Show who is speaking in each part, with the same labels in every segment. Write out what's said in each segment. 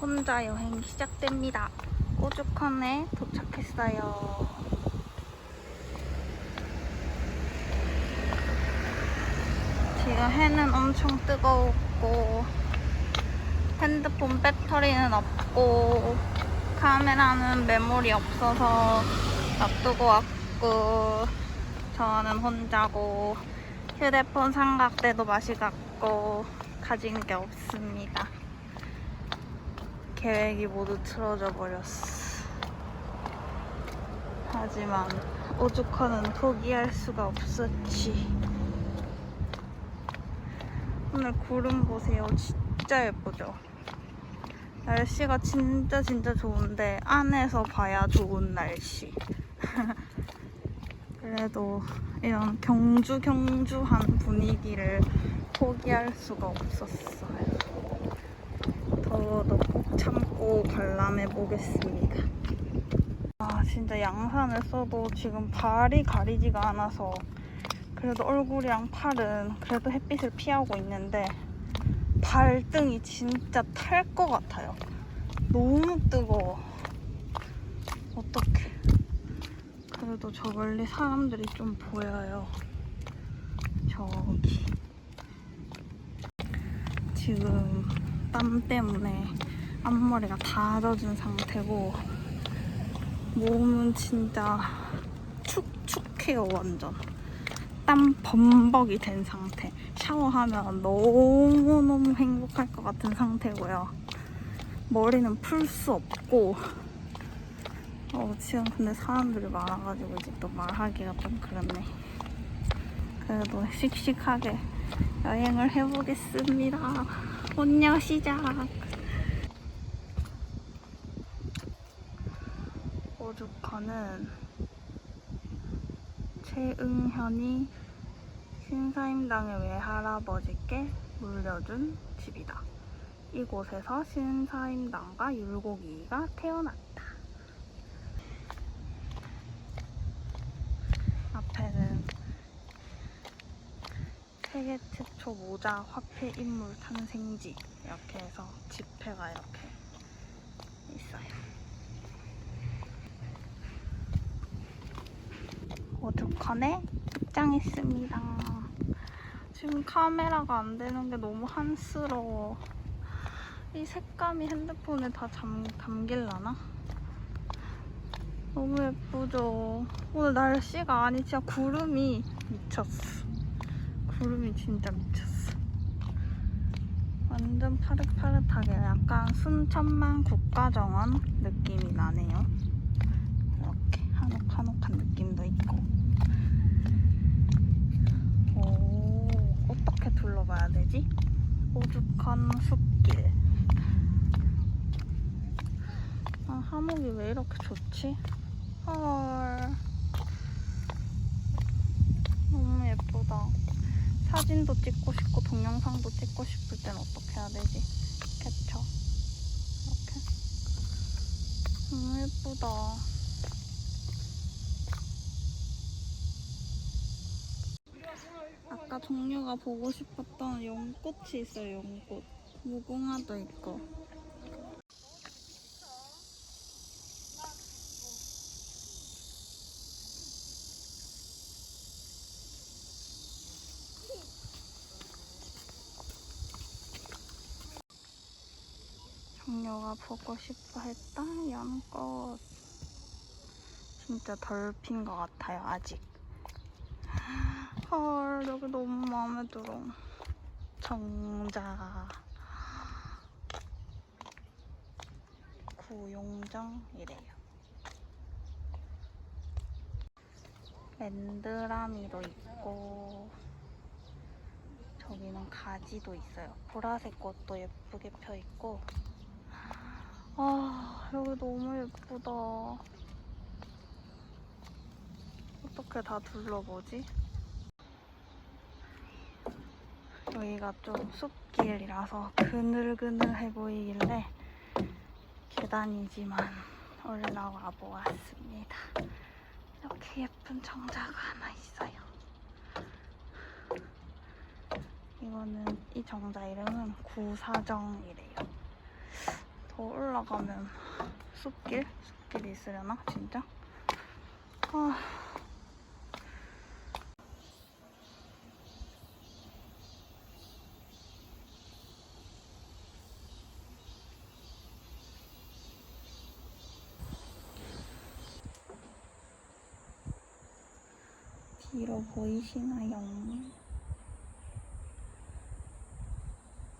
Speaker 1: 혼자 여행 시작됩니다. 오죽헌에 도착했어요. 지금 해는 엄청 뜨겁고 핸드폰 배터리는 없고 카메라는 메모리 없어서 놔두고 왔고 저는 혼자고 휴대폰 삼각대도 맛이 갔고 가진 게 없습니다. 계획이 모두 틀어져 버렸어. 하지만 오죽헌은 포기할 수가 없었지. 오늘 구름 보세요. 진짜 예쁘죠? 날씨가 진짜 진짜 좋은데 안에서 봐야 좋은 날씨. 그래도 이런 경주 경주한 분위기를 포기할 수가 없었어요. 더워도 관람해 보겠습니다. 아 진짜 양산을 써도 지금 발이 가리지가 않아서 그래도 얼굴이랑 팔은 그래도 햇빛을 피하고 있는데 발등이 진짜 탈 것 같아요. 너무 뜨거워. 어떡해. 그래도 저 멀리 사람들이 좀 보여요. 저기. 지금 땀 때문에 앞머리가 다 젖은 상태고 몸은 진짜 축축해요 완전. 땀 범벅이 된 상태. 샤워하면 너무너무 행복할 것 같은 상태고요. 머리는 풀 수 없고, 어, 지금 근데 사람들이 많아가지고 이제 또 말하기가 좀 그렇네. 그래도 씩씩하게 여행을 해보겠습니다. 혼녀 시작! 오죽헌은 최응현이 신사임당의 외할아버지께 물려준 집이다. 이곳에서 신사임당과 율곡이가 태어났다. 앞에는 세계 최초 모자 화폐 인물 탄생지 이렇게 해서 지폐가 이렇게 있어요. 오죽헌에 입장했습니다. 지금 카메라가 안 되는 게 너무 한스러워. 이 색감이 핸드폰에 다 잠, 담길라나? 너무 예쁘죠? 오늘 날씨가 아니 진짜 구름이 미쳤어. 구름이 진짜 미쳤어. 완전 파릇파릇하게 약간 순천만 국가정원 느낌이 나네요. 이렇게 한옥한옥한 느낌도 있고. 오, 어떻게 둘러봐야 되지? 오죽헌 숲길. 아, 하목이 왜 이렇게 좋지? 헐. 너무 예쁘다. 사진도 찍고 싶고 동영상도 찍고 싶을 땐 어떻게 해야 되지? 캡처. 이렇게. 너무 예쁘다. 아까 종류가 보고 싶었던 연꽃이 있어요, 연꽃. 무궁화도 있고. 종류가 보고 싶어 했던 연꽃. 진짜 덜 핀 것 같아요, 아직. 헐, 여기 너무 마음에 들어. 정자. 구용정이래요. 맨드라미도 있고, 저기는 가지도 있어요. 보라색 꽃도 예쁘게 펴 있고. 아, 여기 너무 예쁘다. 어떻게 다 둘러보지? 여기가 좀 숲길이라서 그늘그늘해 보이길래 계단이지만 올라와 보았습니다. 이렇게 예쁜 정자가 하나 있어요. 이거는 이 정자 이름은 구사정이래요. 더 올라가면 숲길? 숲길이 있으려나? 진짜? 아. 보이시나요?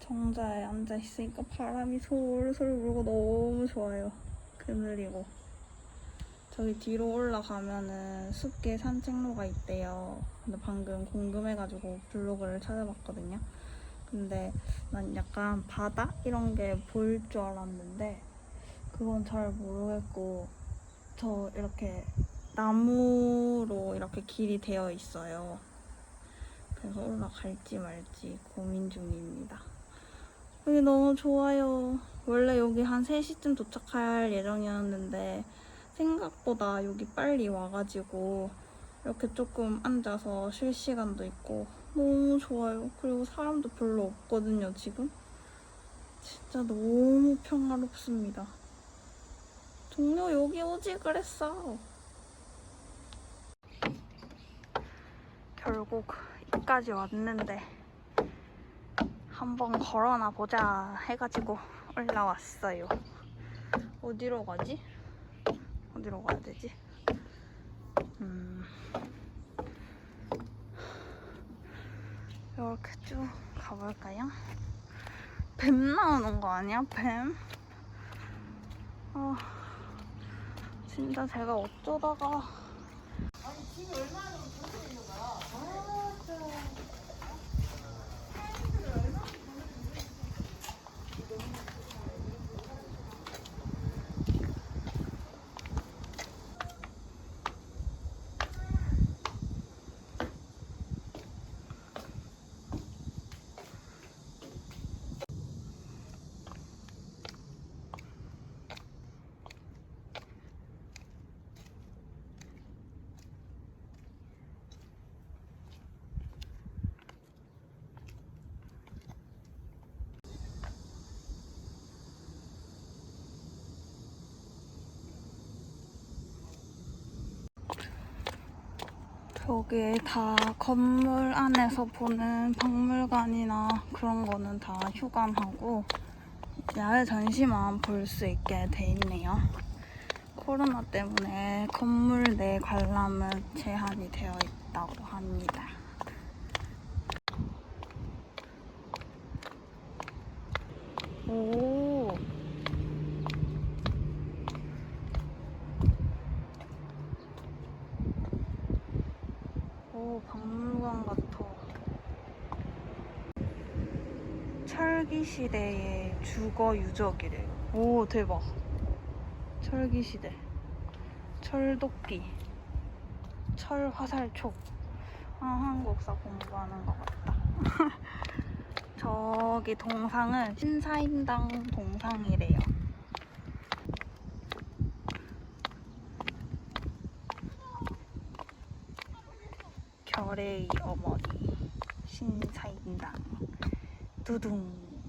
Speaker 1: 정자에 앉아 있으니까 바람이 솔솔 불고 너무 좋아요. 그늘이고. 저기 뒤로 올라가면은 숲길 산책로가 있대요. 근데 방금 궁금해가지고 블로그를 찾아봤거든요. 근데 난 약간 바다 이런 게 보일 줄 알았는데 그건 잘 모르겠고 저 이렇게 나무로 이렇게 길이 되어 있어요. 그래서 올라갈지 말지 고민 중입니다. 여기 너무 좋아요. 원래 여기 한 3시쯤 도착할 예정이었는데 생각보다 여기 빨리 와가지고 이렇게 조금 앉아서 쉴 시간도 있고 너무 좋아요. 그리고 사람도 별로 없거든요, 지금. 진짜 너무 평화롭습니다. 동료 여기 오지 그랬어. 결국 여기까지 왔는데 한번 걸어나 보자 해가지고 올라왔어요. 어디로 가지? 어디로 가야 되지? 음. 이렇게 쭉 가볼까요? 뱀 나오는 거 아니야? 뱀? 아, 진짜 제가 어쩌다가 여기 다 건물 안에서 보는 박물관이나 그런 거는 다 휴관하고 야외 전시만 볼 수 있게 돼 있네요. 코로나 때문에 건물 내 관람은 제한이 되어 있다고 합니다. 오. 오, 박물관 같아. 철기 시대의 주거 유적이래요. 오, 대박. 철기 시대. 철도끼. 철 화살촉. 아, 한국사 공부하는 것 같다. 저기 동상은 신사임당 동상이래요. 결의 어머니 신사임당 두둥.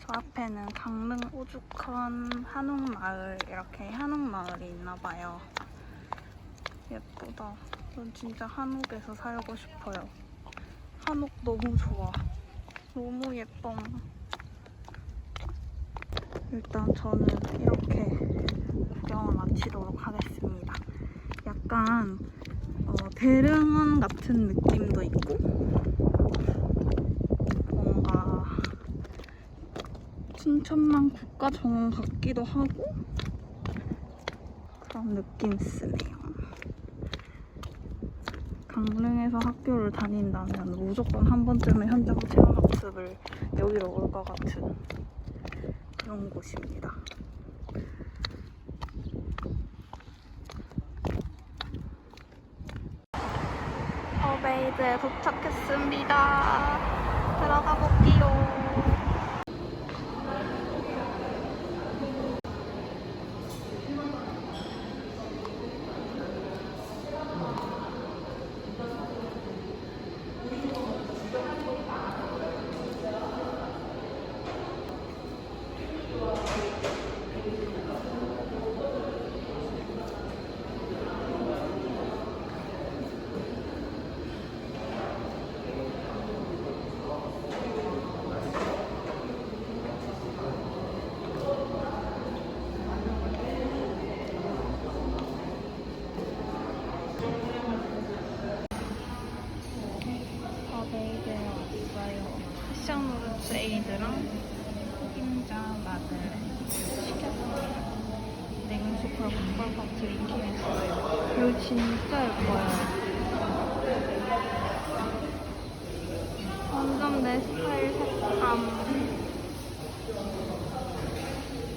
Speaker 1: 저 앞에는 강릉 오죽헌 한옥마을 이렇게 한옥마을이 있나봐요. 예쁘다. 전 진짜 한옥에서 살고 싶어요. 한옥 너무 좋아. 너무 예뻐. 일단 저는 이렇게 구경을 마치도록 하겠습니다. 약간 어, 대릉원 같은 느낌도 있고 뭔가 춘천만 국가정원 같기도 하고 그런 느낌 쓰네요. 강릉에서 학교를 다닌다면 무조건 한 번쯤은 현장 체험 학습을 여기로 올 것 같은 그런 곳입니다. 허베 이드에 도착했습니다. 들어가 볼게요. 벌컥벌컥 드리킹했어요. 이거 진짜 예뻐요. 완전 내 스타일 색감.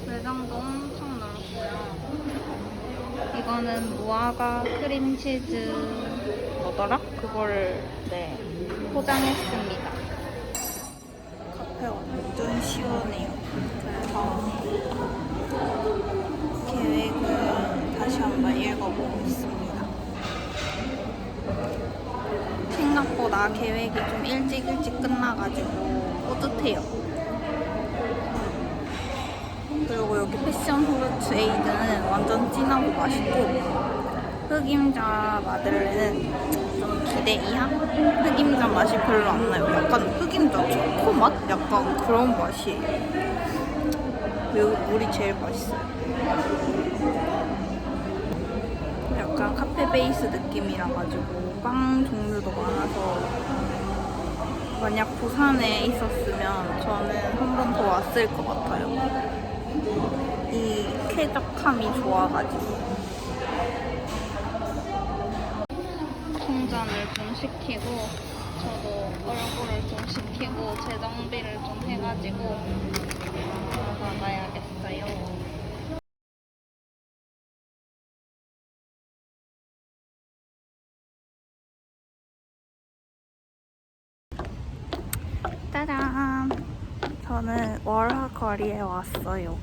Speaker 1: 매장도 엄청 넓고요. 이거는 무화과 크림치즈 뭐더라? 그거를 네 포장했습니다. 카페가 완전 시원해요. 그래서 계획을 다시 한번 읽어보고 있습니다. 생각보다 계획이 좀 일찍 일찍 끝나가지고 뿌듯해요. 그리고 여기 패션 후르츠 에이드는 완전 진하고 맛있고 흑임자 마들렌은 좀 기대 이하? 흑임자 맛이 별로 안 나요. 약간 흑임자 초코 맛? 약간 그런 맛이에요. 여기 물이 제일 맛있어요. 약간 카페 베이스 느낌이라 가지고 빵 종류도 많아서 만약 부산에 있었으면 저는 한 번 더 왔을 것 같아요. 이 쾌적함이 좋아가지고 충전을 좀 시키고 저도 얼굴을 좀 시키고 재정비를 좀 해가지고 나가야겠어요. 짜잔! 저는 월화 거리에 왔어요.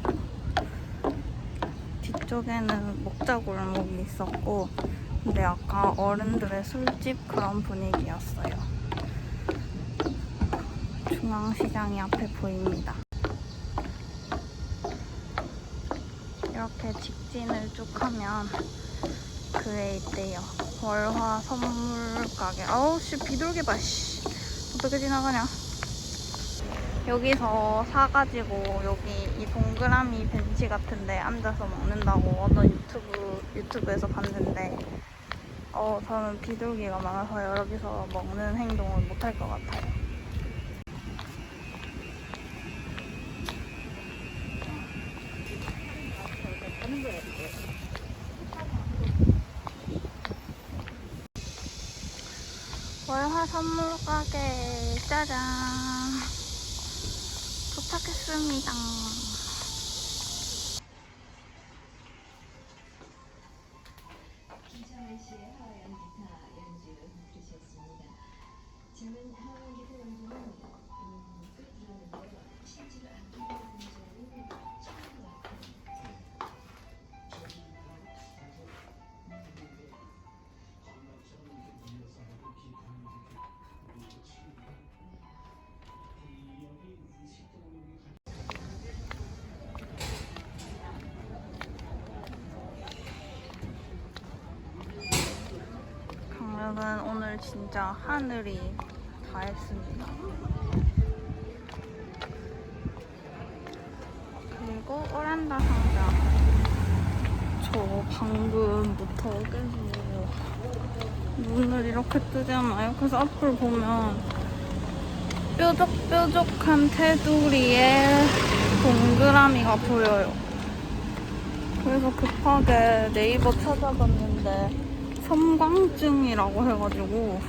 Speaker 1: 뒤쪽에는 목자골목이 있었고, 근데 약간 어른들의 술집 그런 분위기였어요. 중앙시장이 앞에 보입니다. 이렇게 직진을 쭉 하면 그에 있대요. 월화 선물 가게. 아우 씨 비둘기 봐. 씨. 어떻게 지나가냐? 여기서 사가지고 여기 이 동그라미 벤치 같은데 앉아서 먹는다고 어떤 유튜브 유튜브에서 봤는데 어 저는 비둘기가 많아서 여기서 먹는 행동을 못할 것 같아요. 월화 선물 가게 짜잔 도착했습니다. 오늘 진짜 하늘이 다 했습니다. 그리고 오란다 상자. 저 방금부터 계속 눈을 이렇게 뜨잖아요. 그래서 앞을 보면 뾰족뾰족한 테두리에 동그라미가 보여요. 그래서 급하게 네이버 찾아봤는데 섬광증이라고 해가지고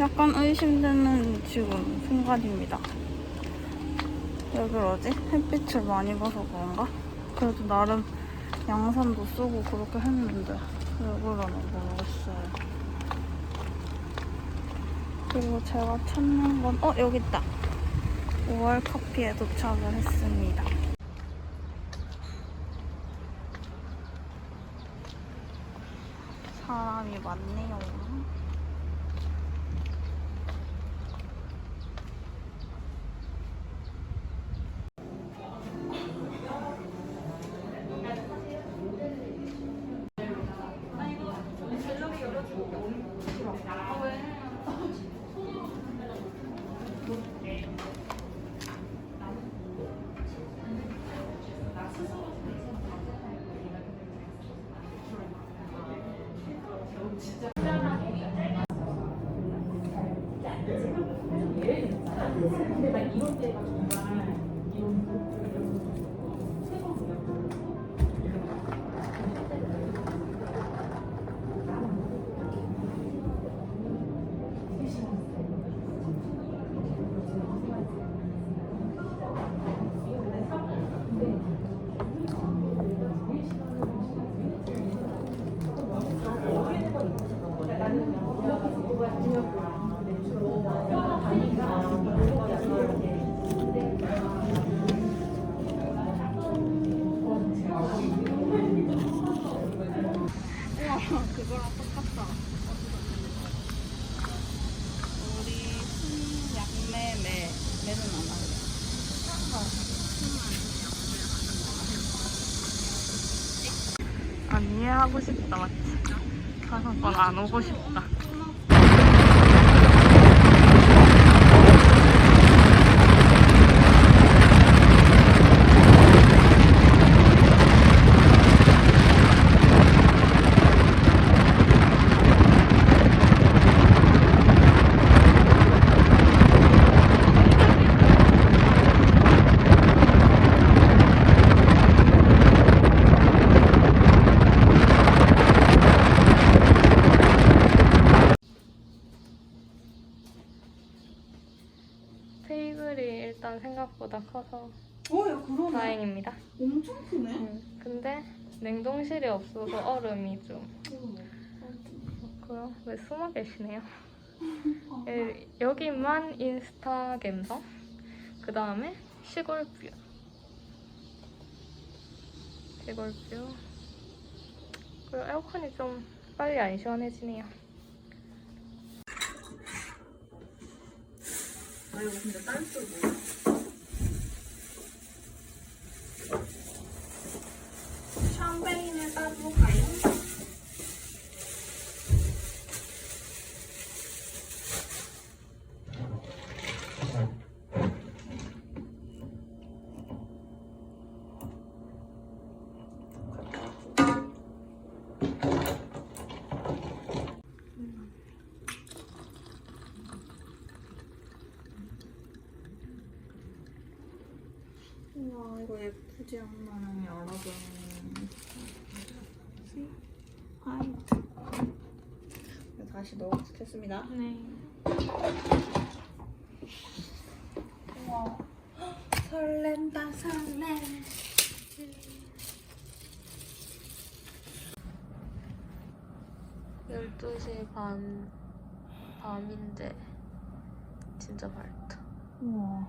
Speaker 1: 약간 의심되는 지금 순간입니다. 왜 그러지? 햇빛을 많이 봐서 그런가? 그래도 나름 양산도 쓰고 그렇게 했는데 왜 그러나 모르겠어요. 그리고 제가 찾는 건, 어, 여기 있다. 5월 커피에 도착을 했습니다. 사람이 많네요.
Speaker 2: 이런 때가 난 이해하고 싶다 맞지? 다섯 번안 오고 싶다. 테이블이 일단 생각보다 커서
Speaker 1: 어, 야, 그러네.
Speaker 2: 다행입니다.
Speaker 1: 엄청 크네.
Speaker 2: 음, 근데 냉동실이 없어서 얼음이 좀 그렇고요. 왜 숨어 계시네요? 예, 여기만 인스타 갬성. 그 다음에 시골 뷰. 시골 뷰. 그리고 에어컨이 좀 빨리 안 시원해지네요.
Speaker 1: 아, 이거 근데 딴스 뭐야? 샴페인을 따로 가요? 우와, 이거 예쁘지 않나요? 여러분. 아이. 다시 넣어보겠습니다.
Speaker 2: 네.
Speaker 1: 우와. 설렌다, 설레.
Speaker 2: 열두 시 반 밤인데 진짜 밝다.
Speaker 1: 우와.